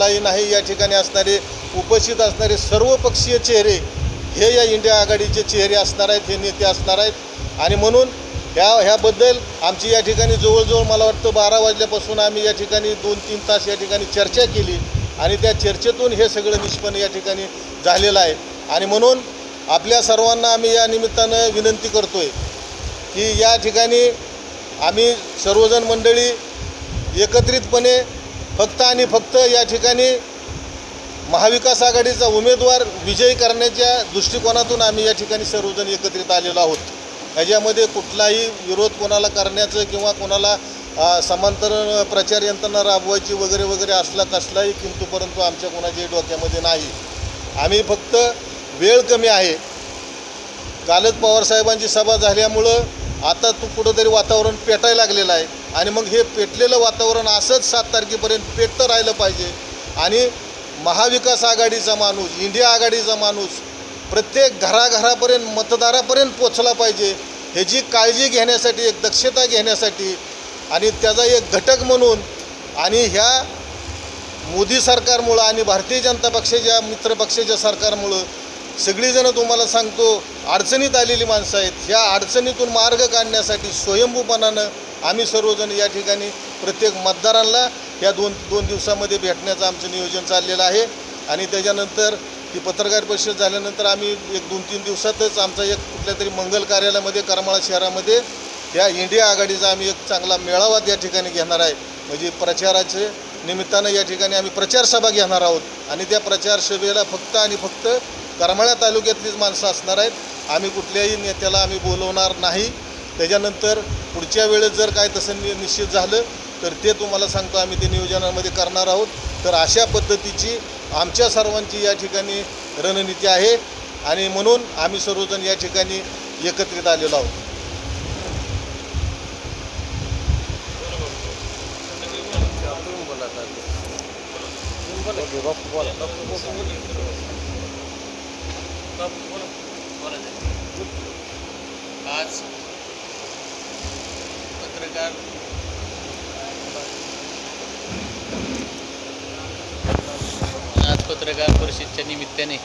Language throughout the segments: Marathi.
कुठलाही नाही या ठिकाणी असणारे उपस्थित असणारे सर्व पक्षीय चेहरे हे या इंडिया आघाडीचे चेहरे असणार आहेत हे नेते असणार आहेत. आणि म्हणून ह्या ह्याबद्दल आमची या ठिकाणी जवळजवळ मला वाटतं बारा वाजल्यापासून आम्ही या ठिकाणी दोन तीन तास या ठिकाणी चर्चा केली. आणि त्या चर्चेतून हे सगळं निष्पन्न या ठिकाणी झालेलं आहे. आणि म्हणून आपल्या सर्वांना आम्ही या निमित्तानं विनंती करतोय की या ठिकाणी आम्ही सर्वजण मंडळी एकत्रितपणे फक्त आणि फक्त या ठिकाणी महाविकास आघाडीचा उमेदवार विजयी करण्याच्या दृष्टिकोनातून आम्ही या ठिकाणी सर्वजण एकत्रित आलेलो आहोत. याच्यामध्ये कुठलाही विरोध कोणाला करण्याचं किंवा कोणाला समांतर प्रचार यंत्रणा राबवायची वगैरे वगैरे असला कसलाही किंतु परंतु आमच्या कोणाच्याही डोक्यामध्ये नाही. आम्ही फक्त वेळ कमी आहे. कालच पवारसाहेबांची सभा झाल्यामुळं आता तू कुठंतरी वातावरण पेटायला लागलेलं आहे. आणि मग हे पेटलेलं वातावरण असंच सात तारखेपर्यंत पेटतं राहिलं पाहिजे. आणि महाविकास आघाडीचा माणूस इंडिया आघाडीचा माणूस प्रत्येक घराघरापर्यंत मतदारापर्यंत पोचला पाहिजे. ह्याची काळजी घेण्यासाठी एक दक्षता घेण्यासाठी आणि त्याचा एक घटक म्हणून आणि ह्या मोदी सरकारमुळं आणि भारतीय जनता पक्षाच्या मित्रपक्षाच्या सरकारमुळं सगळीजणं तुम्हाला सांगतो अडचणीत आलेली माणसं आहेत. ह्या अडचणीतून मार्ग काढण्यासाठी स्वयंभूपणानं आम्ही सर्वजण या ठिकाणी प्रत्येक मतदारांना या दोन दोन दिवसामध्ये भेटण्याचं आमचं नियोजन चाललेलं आहे. आणि त्याच्यानंतर ती पत्रकार परिषद झाल्यानंतर आम्ही एक दोन तीन दिवसातच आमचा एक कुठल्या तरी मंगल कार्यालयामध्ये करमाळा शहरामध्ये या इंडिया आघाडीचा आम्ही एक चांगला मेळावा या ठिकाणी घेणार आहे. म्हणजे प्रचाराचे निमित्तानं या ठिकाणी आम्ही प्रचारसभा घेणार आहोत. आणि त्या प्रचारसभेला फक्त आणि फक्त करमाळ्या तालुक्यातलीच माणसं असणार आहेत. आम्ही कुठल्याही नेत्याला आम्ही बोलवणार नाही. त्याच्यानंतर पुढच्या वेळेस जर काय तसं नि निश्चित झालं तर ते तुम्हाला सांगतो आम्ही ते नियोजनामध्ये करणार आहोत. तर अशा पद्धतीची आमच्या सर्वांची या ठिकाणी रणनीती आहे आणि म्हणून आम्ही सर्वजण या ठिकाणी एकत्रित आलेलो आहोत. आज पत्रकार आज पत्रकार परिषदेच्या निमित्ताने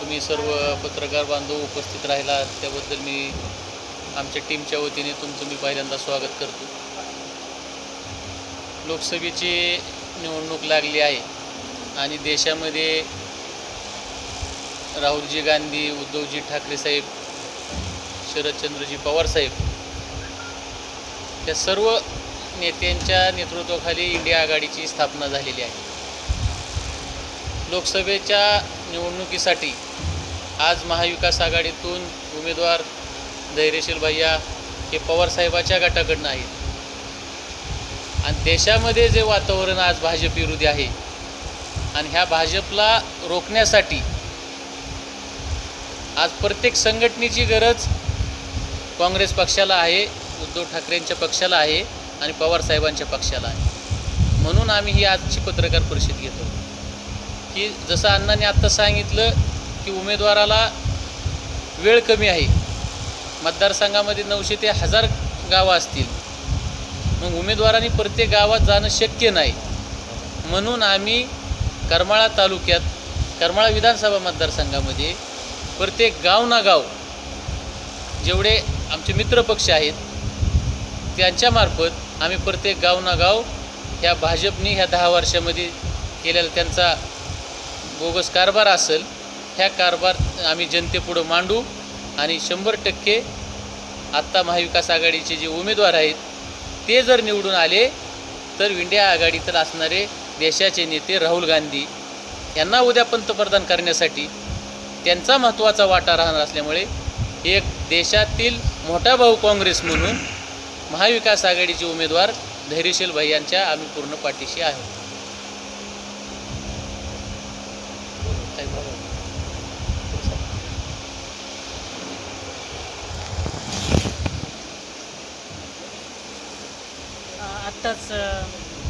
तुम्ही सर्व पत्रकार बांधव उपस्थित राहिला त्याबद्दल मी आमच्या टीमच्या वतीने तुमचं मी पहिल्यांदा स्वागत करतो. लोकसभेची निवडणूक लागली आहे आणि देशामध्ये राहुलजी गांधी उद्धवजी ठाकरे साहेब शरदचंद्रजी पवार साहेब या सर्व नेत्यांच्या नेतृत्वाखाली इंडिया आघाडीची स्थापना झालेली आहे. लोकसभेच्या निवडणुकीसाठी आज महाविकास आघाडीतून उमेदवार धैर्यशील भैया हे पवारसाहेबाच्या गटाकडनं आहेत. आणि देशामध्ये जे वातावरण आज भाजप विरोधी आहे आणि ह्या भाजपला रोखण्यासाठी आज प्रत्येक संघटनेची गरज काँग्रेस पक्षाला आहे उद्धव ठाकरेंच्या पक्षाला आहे आणि पवारसाहेबांच्या पक्षाला आहे. म्हणून आम्ही ही आजची पत्रकार परिषद घेतो. की जसं अण्णांनी आत्ता सांगितलं की उमेदवाराला वेळ कमी आहे. मतदारसंघामध्ये नऊशे ते हजार गावं असतील. मग उमेदवारांनी प्रत्येक गावात जाणं शक्य नाही. म्हणून आम्ही करमाळा तालुक्यात करमाळा विधानसभा मतदारसंघामध्ये प्रत्येक गाव ना गाव जेवढे आमचे मित्रपक्ष आहेत त्यांच्यामार्फत आम्ही प्रत्येक गाव ना गाव ह्या भाजपनी ह्या दहा वर्षामध्ये केलेला त्यांचा बोगस कारभार असेल ह्या कारभार आम्ही जनतेपुढं मांडू आणि शंभर टक्के आत्ता महाविकास आघाडीचे जे उमेदवार आहेत ते जर निवडून आले तर इंडिया आघाडीतील असणारे देशाचे नेते राहुल गांधी यांना उद्या पंतप्रधान करण्यासाठी त्यांचा महत्त्वाचा वाटा राहणार असल्यामुळे एक देशातील मोठा भाऊ काँग्रेस म्हणून महाविकास आघाडीचे उमेदवार धैर्यशील भाई यांच्या आम्ही पूर्ण पाठीशी आहोत आत्ताच अ,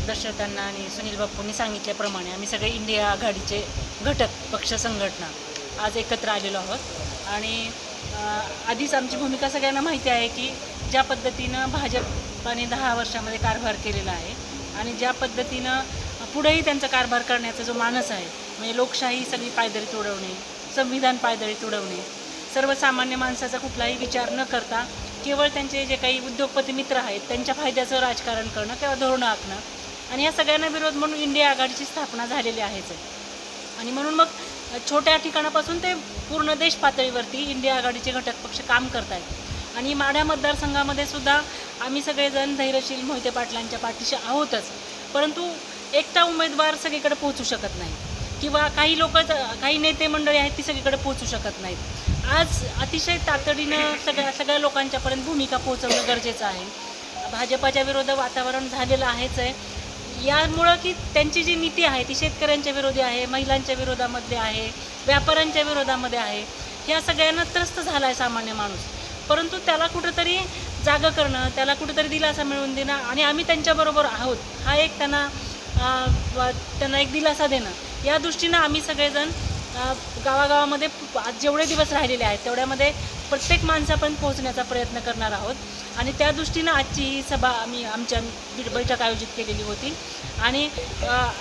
दर्शकांना आणि सुनील बाप्पूंनी सांगितल्याप्रमाणे आम्ही सगळे इंडिया आघाडीचे घटक पक्ष संघटना. आज एकत्र आलेलो आहोत. आणि आधीच आमची भूमिका सगळ्यांना माहिती आहे की ज्या पद्धतीनं भाजपाने दहा वर्षामध्ये कारभार केलेला आहे आणि ज्या पद्धतीनं पुढेही त्यांचा कारभार करण्याचा जो मानस आहे म्हणजे लोकशाही सगळी पायदळी तुडवणे संविधान पायदळी तुडवणे सर्वसामान्य माणसाचा कुठलाही विचार न करता केवळ त्यांचे जे काही उद्योगपती मित्र आहेत त्यांच्या फायद्याचं राजकारण करणं किंवा धोरणं आखणं. आणि या सगळ्यांना विरोध म्हणून इंडिया आघाडीची स्थापना झालेली आहेच. आहे आणि म्हणून मग छोट्या ठिकाणापासून ते पूर्ण देश पातळीवरती इंडिया आघाडीचे घटक पक्ष काम करत आहेत आणि माढ्या मतदारसंघामध्ये सुद्धा आम्ही सगळेजण धैर्यशील मोहिते पाटलांच्या पाठीशी आहोतच. परंतु एकटा उमेदवार सगळीकडे पोहोचू शकत नाही. किंवा काही लोक काही नेते मंडळी आहेत ती सगळीकडे पोहोचू शकत नाहीत. आज अतिशय तातडीनं सगळ्या सगळ्या लोकांच्यापर्यंत भूमिका पोहोचवणं गरजेचं आहे. भाजपाच्या विरोधात वातावरण झालेलं आहेच आहे. यामुळं की त्यांची जी नीती आहे ती शेतकऱ्यांच्या विरोधी आहे महिलांच्या विरोधामध्ये आहे व्यापाऱ्यांच्या विरोधामध्ये आहे ह्या सगळ्यांना त्रस्त झाला आहे सामान्य माणूस. परंतु त्याला कुठंतरी जागं करणं त्याला कुठंतरी दिलासा मिळवून देणं आणि आम्ही त्यांच्याबरोबर आहोत हा एक त्यांना त्यांना एक दिलासा देणं. या दृष्टीनं आम्ही सगळेजण गावागावामध्ये जेवढे दिवस राहिलेले आहेत तेवढ्यामध्ये प्रत्येक माणसापर्यंत पोहोचण्याचा प्रयत्न करणार आहोत. आणि त्या दृष्टीनं आजची ही सभा आम्ही आमच्या बैठक आयोजित केलेली होती. आणि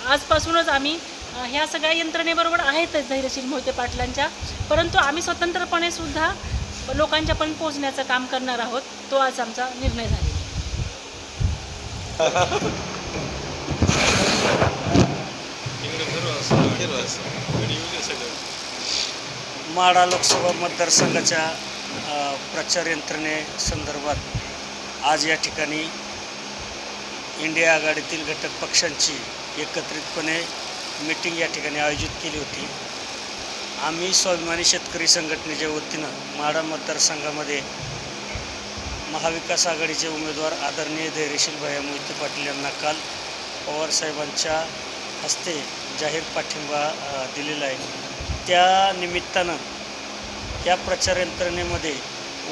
आजपासूनच आम्ही ह्या सगळ्या यंत्रणेबरोबर आहेतच धैर्यशील मोहिते पाटलांच्या. परंतु आम्ही स्वतंत्रपणे सुद्धा लोकांच्यापर्यंत पोहोचण्याचं काम करणार आहोत. तो आज आमचा निर्णय झाला आहे. लोकसभा मतदारसंघाच्या प्रचार यंत्रणेसंदर्भात आज या ठिकाणी इंडिया आघाडीतील घटक पक्षांची एकत्रितपणे मीटिंग या ठिकाणी आयोजित केली होती. आम्ही स्वाभिमानी शेतकरी संघटनेच्या वतीनं माढा मतदारसंघामध्ये महाविकास आघाडीचे उमेदवार आदरणीय धैर्यशील भैया मोहिते पाटील यांना काल पवारसाहेबांच्या हस्ते जाहीर पाठिंबा दिलेला आहे. त्या निमित्तानं या प्रचार यंत्रणेमध्ये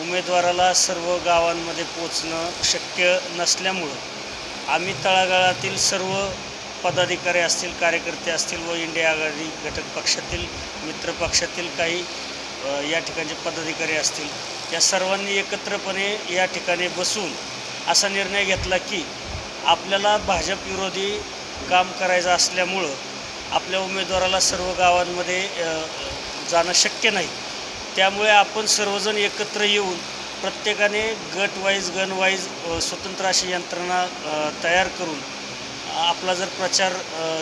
उमेदवाराला सर्व गावांमध्ये पोचणं शक्य नसल्यामुळं आम्ही तळागाळातील सर्व पदाधिकारी असतील कार्यकर्ते असतील व इंडिया आघाडी घटक पक्षातील मित्र पक्षातील काही या ठिकाणचे पदाधिकारी असतील या सर्वांनी एकत्रपणे या ठिकाणी बसून असा निर्णय घेतला की आपल्याला भाजप विरोधी काम करायचं असल्यामुळं आपल्या उमेदवाराला सर्व गावांमध्ये जाणं शक्य नाही. त्यामुळे आपण सर्वजण एकत्र येऊन प्रत्येकाने गट वाईज वाईज स्वतंत्र अशी यंत्रणा तयार करून आपला जर प्रचार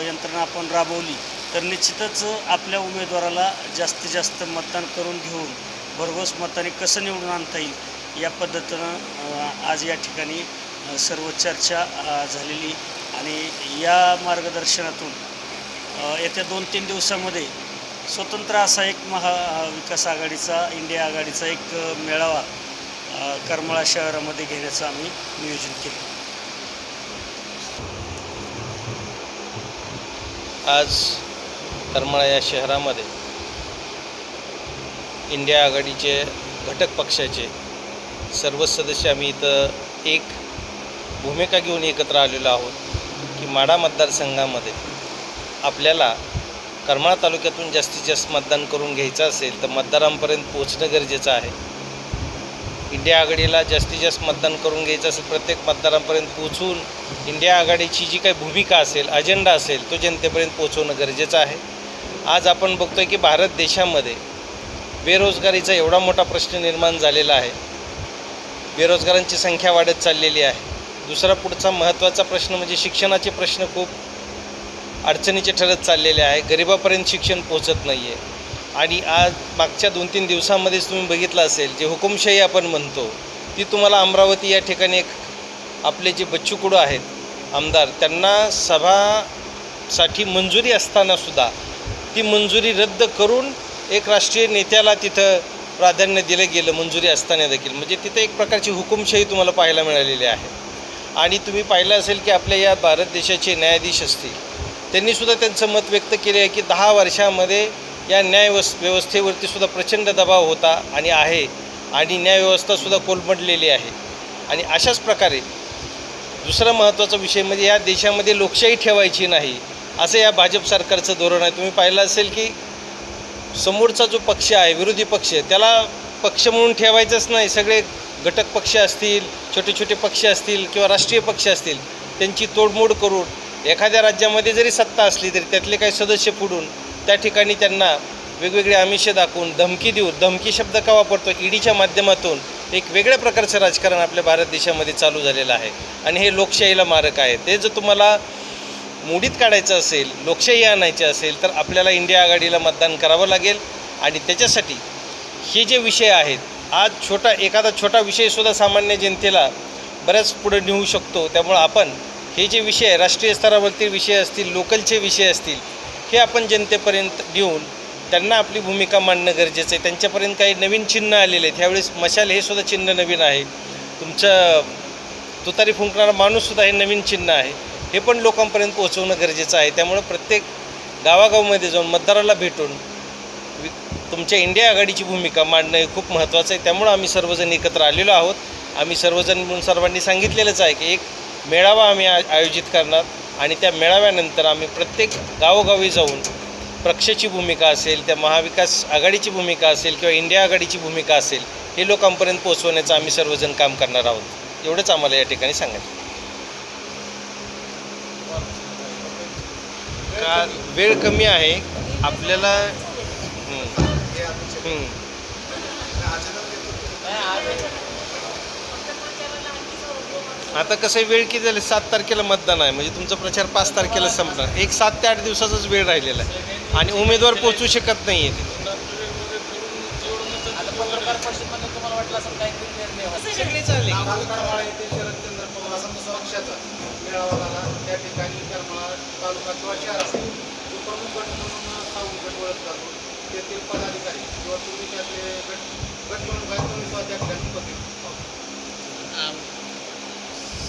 यंत्रणा आपण राबवली तर निश्चितच आपल्या उमेदवाराला जास्तीत जास्त मतदान करून घेऊन भरघोस मताने कसं निवडून आणता येईल या पद्धतीनं आज या ठिकाणी सर्व चर्चा झालेली आणि या मार्गदर्शनातून येत्या दोन तीन दिवसामध्ये स्वतंत्र असा एक महा विकास आघाडीचा इंडिया आघाडीचा एक मेळावा करमाळा शहरामध्ये घेण्याचं आम्ही नियोजन केलं. आज करमाळा या शहरामध्ये इंडिया आघाडीचे घटक पक्षाचे सर्व सदस्य आम्ही इथं एक भूमिका घेऊन एकत्र आलेलो आहोत की माडा मतदारसंघामध्ये आपल्याला करमाळा तालुक्यातून जास्तीत जास्त मतदान करून घ्यायचं असेल तर मतदारांपर्यंत पोहोचणं गरजेचं आहे. इंडिया आघाडीला जास्तीत जास्त मतदान करून घ्यायचं असेल प्रत्येक मतदारांपर्यंत पोहोचून इंडिया आघाडीची जी काही भूमिका असेल अजेंडा असेल तो जनतेपर्यंत पोहोचवणं गरजेचं आहे. आज आपण बघतो आहे की भारत देशामध्ये बेरोजगारीचा एवढा मोठा प्रश्न निर्माण झालेला आहे. बेरोजगारांची संख्या वाढत चाललेली आहे. दुसरा पुढचा महत्त्वाचा प्रश्न म्हणजे शिक्षणाचे प्रश्न खूप अडचणीचे ठरत चाललेले आहे. गरिबापर्यंत शिक्षण पोचत नाही आहे आणि आज मागच्या दोन तीन दिवसामध्येच तुम्ही बघितलं असेल जे हुकुमशाही आपण म्हणतो ती तुम्हाला अमरावती या ठिकाणी एक आपले जे बच्चू आहेत आमदार त्यांना सभासाठी मंजुरी असतानासुद्धा ती मंजुरी रद्द करून एक राष्ट्रीय नेत्याला तिथं प्राधान्य दिलं गेलं मंजुरी असताना देखील. म्हणजे तिथं एक प्रकारची हुकुमशाही तुम्हाला पाहायला मिळालेली आहे. आणि तुम्ही पाहिलं असेल की आपल्या या भारत देशाचे न्यायाधीश असतील त्यांनीसुद्धा त्यांचं मत व्यक्त केले आहे की दहा वर्षामध्ये या न्याय व्यवस्थेवरती सुद्धा प्रचंड दबाव होता आणि आहे आणि न्यायव्यवस्थासुद्धा कोलमडलेली आहे. आणि अशाच प्रकारे दुसरा महत्त्वाचा विषय म्हणजे या देशामध्ये लोकशाही ठेवायची नाही असं या भाजप सरकारचं धोरण आहे. तुम्ही पाहिलं असेल की समोरचा जो पक्ष आहे विरोधी पक्ष त्याला पक्ष म्हणून ठेवायचंच नाही. सगळे घटक पक्ष असतील छोटे छोटे पक्ष असतील किंवा राष्ट्रीय पक्ष असतील त्यांची तोडमोड करून एखाद्या राज्यामध्ये जरी सत्ता असली तरी त्यातले काही सदस्य फुडून त्या ठिकाणी त्यांना वेगवेगळे आमिषे दाखवून धमकी देऊन धमकी शब्द का वापरतो? ईडीच्या माध्यमातून एक वेगळ्या प्रकारचं राजकारण आपल्या भारत देशामध्ये चालू झालेलं आहे. आणि हे लोकशाहीला मारक आहे. ते जर तुम्हाला मोडीत काढायचं असेल लोकशाही आणायची असेल तर आपल्याला इंडिया आघाडीला मतदान करावं लागेल. आणि त्याच्यासाठी हे जे विषय आहेत आज छोटा एखादा छोटा विषयसुद्धा सामान्य जनतेला बऱ्याच पुढे नेऊ शकतो. त्यामुळं आपण हे जे विषय राष्ट्रीय स्तरावरती विषय असतील लोकलचे विषय असतील हे आपण जनतेपर्यंत देऊन त्यांना आपली भूमिका मांडणं गरजेचं आहे. त्यांच्यापर्यंत काही नवीन चिन्ह आलेले आहेत. ह्यावेळेस मशाल हे सुद्धा चिन्ह नवीन आहे. तुमचं तुतारी फुंकणारा माणूससुद्धा हे नवीन चिन्ह आहे. हे पण लोकांपर्यंत पोहोचवणं गरजेचं आहे. त्यामुळं प्रत्येक गावागावमध्ये जाऊन मतदाराला भेटून तुमच्या इंडिया आघाडीची भूमिका मांडणं हे खूप महत्त्वाचं आहे. त्यामुळं आम्ही सर्वजण एकत्र आलेलो आहोत. आम्ही सर्वजण म्हणून सर्वांनी सांगितलेलंच आहे की एक मेळावा आम्ही आ- आयोजित करणार आणि त्या मेळाव्यानंतर आम्ही प्रत्येक गावोगावी जाऊन पक्षाची भूमिका असेल त्या महाविकास आघाडीची भूमिका असेल किंवा इंडिया आघाडीची भूमिका असेल हे लोकांपर्यंत पोहोचवण्याचं आम्ही सर्वजण काम करणार आहोत एवढंच आम्हाला या ठिकाणी सांगायचं का वेळ कमी आहे आपल्याला हं. हं. आता कसं आहे, वेळ किती झाले? सात तारखेला मतदान आहे. म्हणजे तुमचा प्रचार पाच तारखेला संपणार. एक सात ते आठ दिवसाचाच वेळ राहिलेला आहे. आणि उमेदवार पोचू शकत नाही आहे सावंत पदाधिकारी किंवा तुम्ही त्यातले गट गट म्हणून काय तुम्ही उपस्थित होता.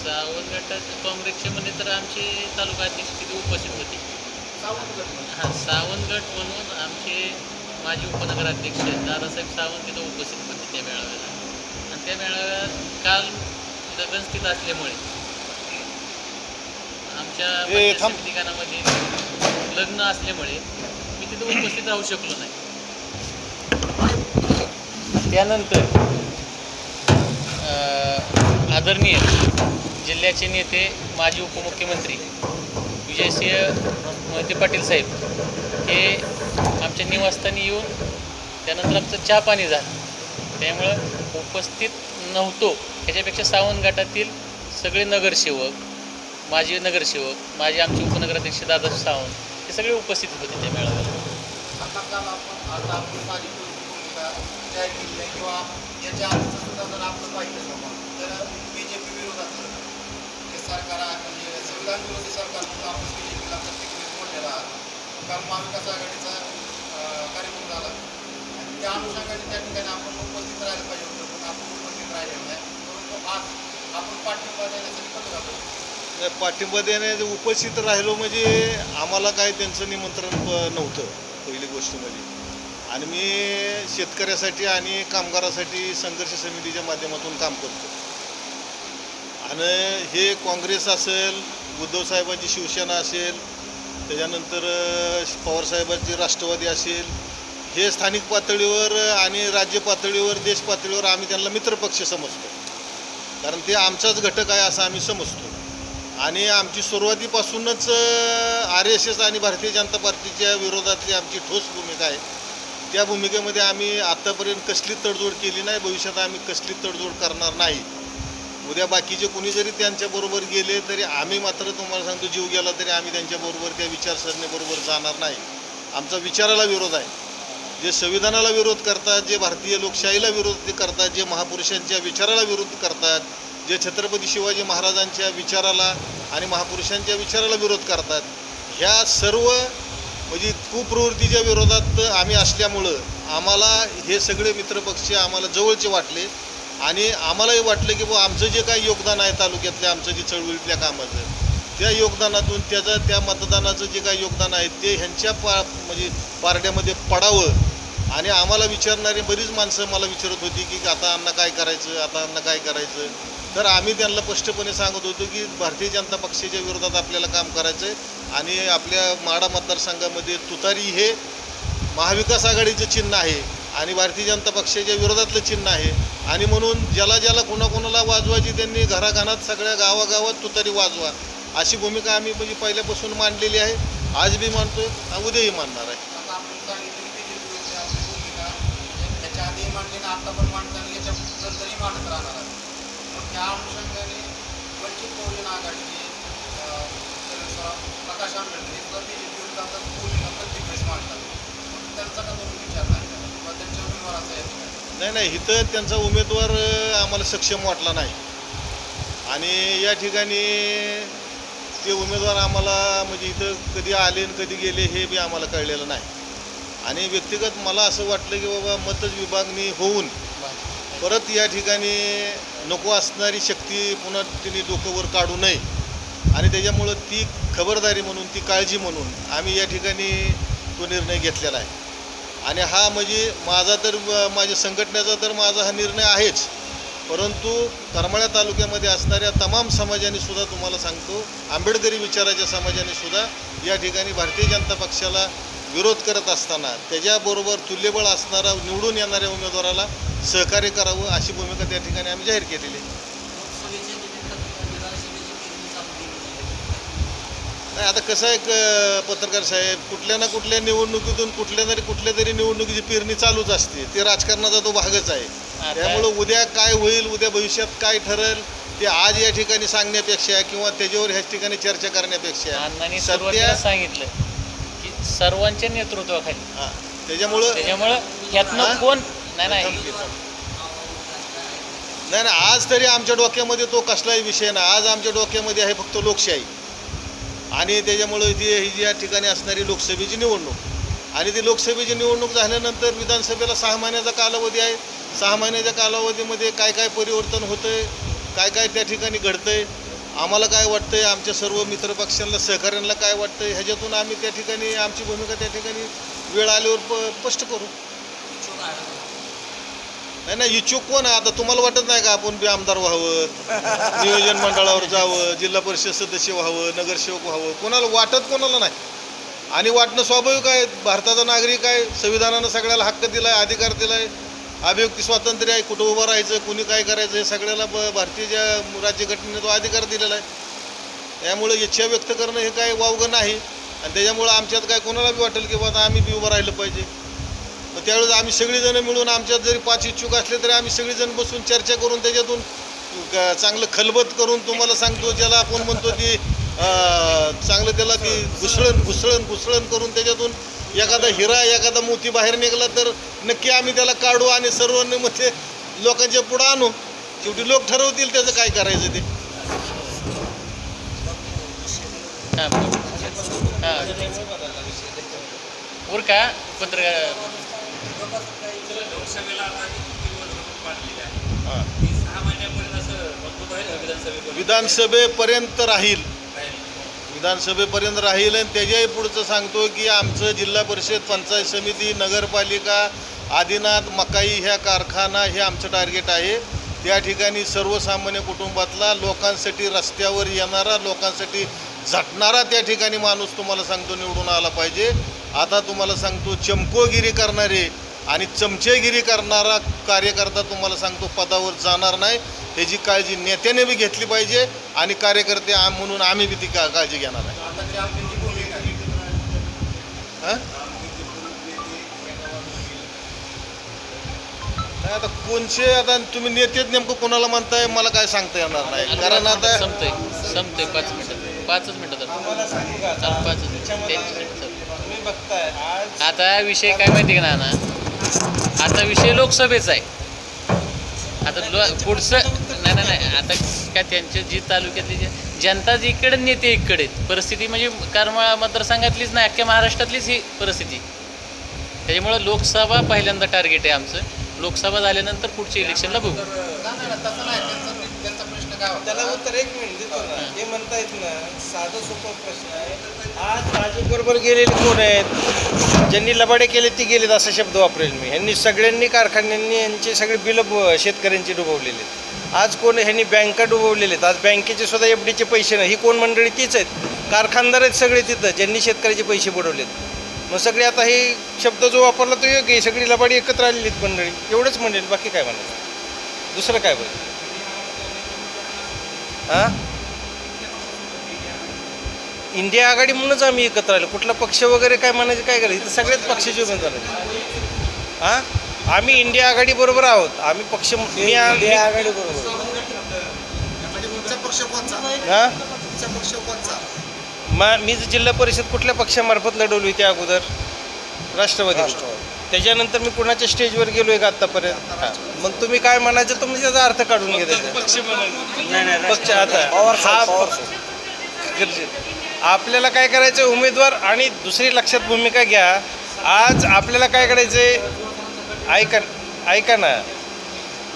सावंत गटात काँग्रेसचे म्हणे तर आमचे तालुका अध्यक्ष तिथे उपस्थित होते. हां सावंत गट म्हणून आमचे माजी उपनगराध्यक्ष दादासाहेब सावंत तिथं उपस्थित होते त्या मेळाव्याला. आणि त्या मेळाव्यात काल लग्न स्थित असल्यामुळे आमच्या ठिकाणामध्ये लग्न असल्यामुळे मी तिथं उपस्थित राहू शकलो नाही. त्यानंतर आदरणीय जिल्ह्याचे नेते माजी उपमुख्यमंत्री विजयसिंह मोहिते पाटील साहेब हे आमच्या निवासस्थानी येऊन त्यानंतर आमचं चहा पाणी झालं. त्यामुळं उपस्थित नव्हतो. ह्याच्यापेक्षा सावंतघाटातील सगळे नगरसेवक माजी नगरसेवक माझे आमचे उपनगराध्यक्ष दादा सावंत हे सगळे उपस्थित होते त्या मेळाव्याला. किंवा सरकार म्हणजे संविधान विरोधी सरकार म्हणून आपण बी प्रत्येक वेळेस कारण महाविकास आघाडीचा कार्यक्रम झाला. आणि त्या अनुषंगाने त्या ठिकाणी आपण उपस्थित राहायला पाहिजे होतं. पण आपण उपस्थित राहिलेलो नाही. परंतु आज आपण पाठिंबा देण्यासाठी कसं जातो? पाठिंबा देण्यास उपस्थित राहिलो म्हणजे आम्हाला काय त्यांचं निमंत्रण नव्हतं पहिली गोष्ट म्हणजे. आणि मी शेतकऱ्यासाठी आणि कामगारासाठी संघर्ष समितीच्या माध्यमातून काम करतो. आणि हे काँग्रेस असेल उद्धवसाहेबांची शिवसेना असेल त्याच्यानंतर पवारसाहेबांची राष्ट्रवादी असेल हे स्थानिक पातळीवर आणि राज्य पातळीवर देश पातळीवर आम्ही त्यांना मित्रपक्ष समजतो. कारण ते आमचाच घटक आहे असं आम्ही समजतो. आणि आमची सुरुवातीपासूनच आर एस एस आणि भारतीय जनता पार्टीच्या विरोधातली आमची ठोस भूमिका आहे. त्या भूमिकेमध्ये आम्ही आत्तापर्यंत कसली तडजोड केली नाही भविष्यात आम्ही कसली तडजोड करणार नाही. उद्या बाकीचे कुणी जरी त्यांच्याबरोबर गेले तरी आम्ही मात्र तुम्हाला सांगतो जीव गेला तरी आम्ही त्यांच्याबरोबर त्या विचारसरणीबरोबर जाणार नाही. आमचा विचाराला विरोध आहे. जे संविधानाला विरोध करतात जे भारतीय लोकशाहीला विरोध करतात जे महापुरुषांच्या विचाराला विरोध करतात जे छत्रपती शिवाजी महाराजांच्या विचाराला आणि महापुरुषांच्या विचाराला विरोध करतात ह्या सर्व म्हणजे कुप्रवृत्तीच्या विरोधात आम्ही असल्यामुळं आम्हाला हे सगळे मित्रपक्ष आम्हाला जवळचे वाटले. आणि आम्हालाही वाटलं की बुवा आमचं जे काही योगदान आहे तालुक्यातल्या आमचं जे चळवळीतल्या कामाचं त्या योगदानातून त्याचं त्या मतदानाचं जे काही योगदान आहे ते ह्यांच्या पा म्हणजे पारड्यामध्ये पडावं. आणि आम्हाला विचारणारी बरीच माणसं मला विचारत होती की आता अण्णा काय करायचं आता अण्णा काय करायचं? तर आम्ही त्यांना स्पष्टपणे सांगत होतो की भारतीय जनता पक्षाच्या विरोधात आपल्याला काम करायचं आहे आणि आपल्या माडा मतदारसंघामध्ये तुतारी हे महाविकास आघाडीचं चिन्ह आहे आणि भारतीय जनता पक्षाच्या विरोधातलं चिन्ह आहे. आणि म्हणून ज्याला ज्याला कोणाकोणाला वाजवायची त्यांनी घराघरात सगळ्या गावागावात तुतारी वाजवा. अशी भूमिका आम्ही म्हणजे पहिल्यापासून मांडलेली आहे. आज बी मानतोय उद्याही मानणार आहे. आता आपण सांगितलं की ते जे विरोधी आपली भूमिका म्हणजे त्याच्या आधी मांडली ना आता पण मांडताना आणि याच्या नंतरही मांडत राहणार आहे मग त्या अनुषंगाने वंचित बहुजन आघाडीचे अं, तर प्रकाश आंबेडकर हे सुद्धा बी जे पी विरोधात भूमिका प्रत्येक वेळेस मांडतात मग त्यांचा का तुम्ही विचार नाही करत किंवा त्यांच्या उमेदवाराचा आहे का? नाही नाही इथं त्यांचा उमेदवार आम्हाला सक्षम वाटला नाही. आणि या ठिकाणी ते उमेदवार आम्हाला म्हणजे इथं कधी आले आणि कधी गेले हे बी आम्हाला कळलेलं नाही. आणि व्यक्तिगत मला असं वाटलं की बाबा मतच विभागणी होऊन परत या ठिकाणी नको असणारी शक्ती पुन्हा तिने डोकंवर काढू नये. आणि त्याच्यामुळं ती खबरदारी म्हणून ती काळजी म्हणून आम्ही या ठिकाणी तो निर्णय घेतलेला आहे. आणि हा म्हणजे माझा तर माझ्या संघटनेचा तर माझा हा निर्णय आहेच. परंतु करमाळ्या तालुक्यामध्ये असणाऱ्या तमाम समाजाने सुद्धा तुम्हाला सांगतो आंबेडकरी विचाराच्या समाजाने सुद्धा या ठिकाणी भारतीय जनता पक्षाला विरोध करत असताना त्याच्याबरोबर तुल्यबळ असणारा निवडून येणाऱ्या उमेदवाराला सहकार्य करावं अशी भूमिका त्या ठिकाणी आम्ही जाहीर केलेली आहे नाही आता कसं आहे पत्रकार साहेब कुठल्या ना कुठल्या निवडणुकीतून कुठल्या तरी कुठल्या तरी निवडणुकीची पेरणी चालूच असते. ते राजकारणाचा तो भागच आहे. त्यामुळं उद्या काय होईल उद्या भविष्यात काय ठरेल ते आज या ठिकाणी सांगण्यापेक्षा किंवा त्याच्यावर ह्याच ठिकाणी चर्चा करण्यापेक्षा सध्या सांगितलं की सर्वांच्या नेतृत्वाखाली. हा, त्याच्यामुळं त्याच्यामुळं? ह्यातनं कोण नाही. नाही नाही आज तरी आमच्या डोक्यामध्ये तो कसलाही विषय नाही. आज आमच्या डोक्यामध्ये आहे फक्त लोकशाही. आणि त्याच्यामुळं ती ही या ठिकाणी असणारी लोकसभेची निवडणूक आणि ती लोकसभेची निवडणूक झाल्यानंतर विधानसभेला सहा महिन्याचा कालावधी आहे. सहा महिन्याच्या कालावधीमध्ये काय काय परिवर्तन होतं आहे काय काय त्या ठिकाणी घडतं आहे आम्हाला काय वाटतंय आमच्या सर्व मित्रपक्षांना सहकाऱ्यांना काय वाटतंय ह्याच्यातून आम्ही त्या ठिकाणी आमची भूमिका त्या ठिकाणी वेळ आल्यावर प स्पष्ट करू. नाही नाही इच्छुक कोण आहे? आता तुम्हाला वाटत नाही का आपण बी आमदार व्हावं? नियोजन मंडळावर जावं जिल्हा परिषद सदस्य व्हावं नगरसेवक व्हावं? कोणाला वाटत कोणाला नाही. आणि वाटणं स्वाभाविक आहे भारताचा नागरिक आहे संविधानानं सगळ्याला हक्क दिलाय अधिकार दिलाय अभिव्यक्ती स्वातंत्र्य आहे कुठं उभं राहायचं कुणी काय करायचं हे सगळ्याला भारतीय ज्या राज्यघटनेने तो अधिकार दिलेला आहे. त्यामुळे इच्छा व्यक्त करणं हे काय वावगं नाही. आणि त्याच्यामुळं आमच्यात काय कोणाला बी वाटेल की बाबा आम्ही बी उभं राहिलं पाहिजे. मग त्यावेळेस आम्ही सगळीजणं मिळून आमच्यात जरी पाच इच्छुक असले तरी आम्ही सगळीजण बसून चर्चा करून त्याच्यातून चांगलं खलबत करून तुम्हाला सांगतो ज्याला आपण म्हणतो की चांगलं त्याला की घुसळण घुसळण घुसळण करून त्याच्यातून एखादा हिरा एखादा मोती बाहेर निघाला तर नक्की आम्ही त्याला काढू आणि सर्वांनी मध्ये लोकांच्या पुढं आणू. शेवटी लोक ठरवतील त्याचं काय करायचं ते. हां विधानसभेपर्यंत राहील. विधानसभेपर्यंत राहील आणि त्याच्याही पुढचं सांगतो की आमचं जिल्हा परिषद पंचायत समिती नगरपालिका आदिनाथ मकाई ह्या कारखाना हे आमचं टार्गेट आहे. त्या ठिकाणी सर्वसामान्य कुटुंबातला लोकांसाठी रस्त्यावर येणारा लोकांसाठी झटणारा त्या ठिकाणी माणूस तुम्हाला सांगतो निवडून आला पाहिजे. आता तुम्हाला सांगतो चमकोगिरी करणारे आणि चमचेगिरी करणारा कार्यकर्ता तुम्हाला सांगतो पदावर जाणार नाही. ह्याची काळजी नेत्याने बी घेतली पाहिजे आणि कार्यकर्ते आम म्हणून आम्ही बी ती का काळजी घेणार आहे. आता हं? कोणचे आता तुम्ही नेतेच नेमकं कोणाला म्हणताय मला काय सांगता येणार नाही. कारण आता संपतोय संपतोय पाच मिनिटात पाचच मिनिटात पाचच मिनिट. बघताय. आज आता विषय काय माहिती का ना आता विषय लोकसभेचा आहे. आता लो पुढचं नाही नाही नाही. आता काय त्यांच्या जी तालुक्यातली जे जनता जी इकडे नेते इकडे. परिस्थिती म्हणजे करमाळा मतदारसंघातलीच नाही अख्ख्या महाराष्ट्रातलीच ही परिस्थिती. त्याच्यामुळं लोकसभा पहिल्यांदा टार्गेट आहे आमचं. लोकसभा झाल्यानंतर पुढच्या इलेक्शनला बघू. त्याला उत्तर एक मिनिट देतो ना. हे. म्हणतायत ना साधं सोपं प्रश्न आहे. आज भाजपबरोबर गेलेले कोण आहेत? ज्यांनी लबाडे केले ते गेलेत असा शब्द वापरेल मी. ह्यांनी सगळ्यांनी कारखान्यांनी यांचे सगळे बिलं शेतकऱ्यांची डुबवलेले आहेत. आज कोण ह्यांनी बँका डुबवलेले आहेत? आज बँकेचे सुद्धा एफ डीचे पैसे नाही. ही कोण मंडळी? तीच आहेत. कारखानदार आहेत सगळे तिथं ज्यांनी शेतकऱ्याचे पैसे बुडवलेत. मग सगळे आता हे शब्द जो वापरला तो योग्य आहे. सगळी लबाडी एकत्र आलेली आहेत मंडळी. एवढंच म्हणेल. बाकी काय म्हणाल दुसरं काय बोल हां? इंडिया आघाडी म्हणूनच आम्ही एकत्र आलो. कुठला पक्ष वगैरे काय म्हणायचं काय करायचं? इथं सगळ्याच पक्षाचे उमेदवार आहेत हां? आम्ही इंडिया आघाडी बरोबर आहोत. आम्ही पक्ष मी आघाडी बरोबर. हां? तुमचा पक्ष कोणचा? मा मी जिल्हा परिषद कुठल्या पक्षामार्फत लढवली होती अगोदर? राष्ट्रवादी. त्याच्यानंतर मी कुणाच्या स्टेजवर गेलो आहे का आत्तापर्यंत हां. मग तुम्ही काय म्हणायचं तुम्ही त्याचा अर्थ काढून नाही नाही पक्ष आता. हा आपल्याला काय करायचं उमेदवार आणि दुसरी लक्षात भूमिका घ्या. आज आपल्याला काय करायचंय? ऐका ऐका ना.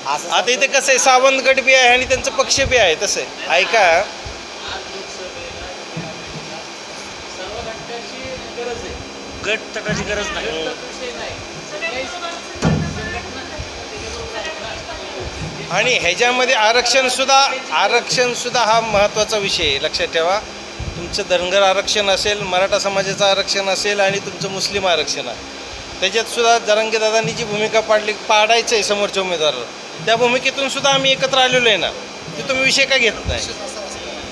आता इथे कसं आहे? सावंत गट बी आहे आणि त्यांचं पक्ष बी आहे तसं आहे. ऐका. सर्व घटकाची गरज आहे गट तटाची गरज नाही. आणि ह्याच्यामध्ये आरक्षणसुद्धा आरक्षणसुद्धा हा महत्त्वाचा विषय आहे. लक्षात ठेवा. तुमचं धनगर आरक्षण असेल मराठा समाजाचं आरक्षण असेल आणि तुमचं मुस्लिम आरक्षण आहे. त्याच्यात सुद्धा दादांनी जी भूमिका पाडली पाडायचं आहे समोरच्या उमेदवाराला. त्या भूमिकेतून सुद्धा आम्ही एकत्र आलेलो आहे ना. ते तुम्ही विषय का घेत नाही?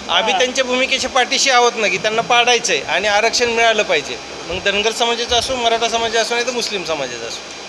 आम्ही त्यांच्या भूमिकेच्या पाठीशी आहोत ना की त्यांना पाडायचं आहे आणि आरक्षण मिळालं पाहिजे. मग धनगर समाजाचं असो मराठा समाजाचं असो नाही तर मुस्लिम समाजाचं असो.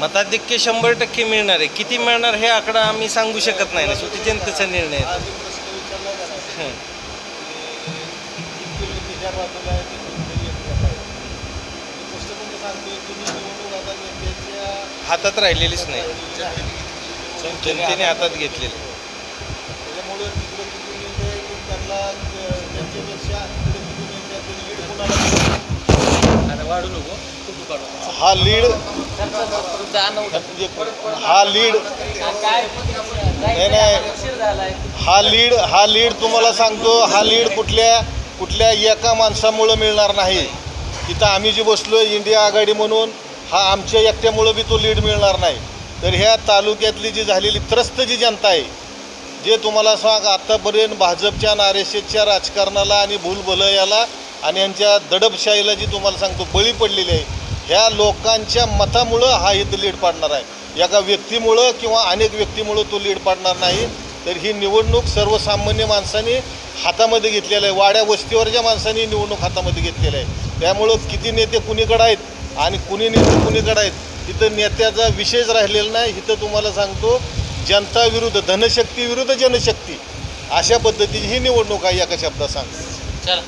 मताधिक्य शंभर टक्के मिळणार आहे. किती मिळणार हे आकडा आम्ही सांगू शकत नाही. ना शेवटी जनतेचा निर्णय आहे. हं. हातात राहिलेलीच नाही. जनतेने हातात घेतलेली. वाढू नको. हा लीड हा लीड नाही नाही. हा लीड हा लीड तुम्हाला सांगतो हा लीड कुठल्या कुठल्या एका माणसामुळं मिळणार नाही. तिथं आम्ही जे बसलो इंडिया आघाडी म्हणून हा आमच्या एकट्यामुळं बी तो लीड मिळणार नाही. तर ह्या तालुक्यातली जी झालेली त्रस्त जी जनता आहे जे तुम्हाला सांग आत्तापर्यंत भाजपच्या आणि आर एस एसच्या राजकारणाला आणि भूलभुलयाला आणि यांच्या दडपशाहीला जी तुम्हाला सांगतो बळी पडलेली आहे ह्या लोकांच्या मतामुळं हा इथं लीड पाडणार आहे. एका व्यक्तीमुळं किंवा अनेक व्यक्तीमुळं तो लीड पाडणार नाही. तर ही निवडणूक सर्वसामान्य माणसांनी हातामध्ये घेतलेलं आहे. वाड्या वस्तीवरच्या माणसांनी निवडणूक हातामध्ये घेतलेलं आहे. त्यामुळं किती नेते कुणीकडे आहेत आणि कुणी नेते कुणीकडे आहेत इथं नेत्याचा विषयच राहिलेला नाही. इथं तुम्हाला सांगतो जनता विरुद्ध धनशक्ती विरुद्ध जनशक्ती अशा पद्धतीची ही निवडणूक आहे एका शब्दात सांगतो. चला.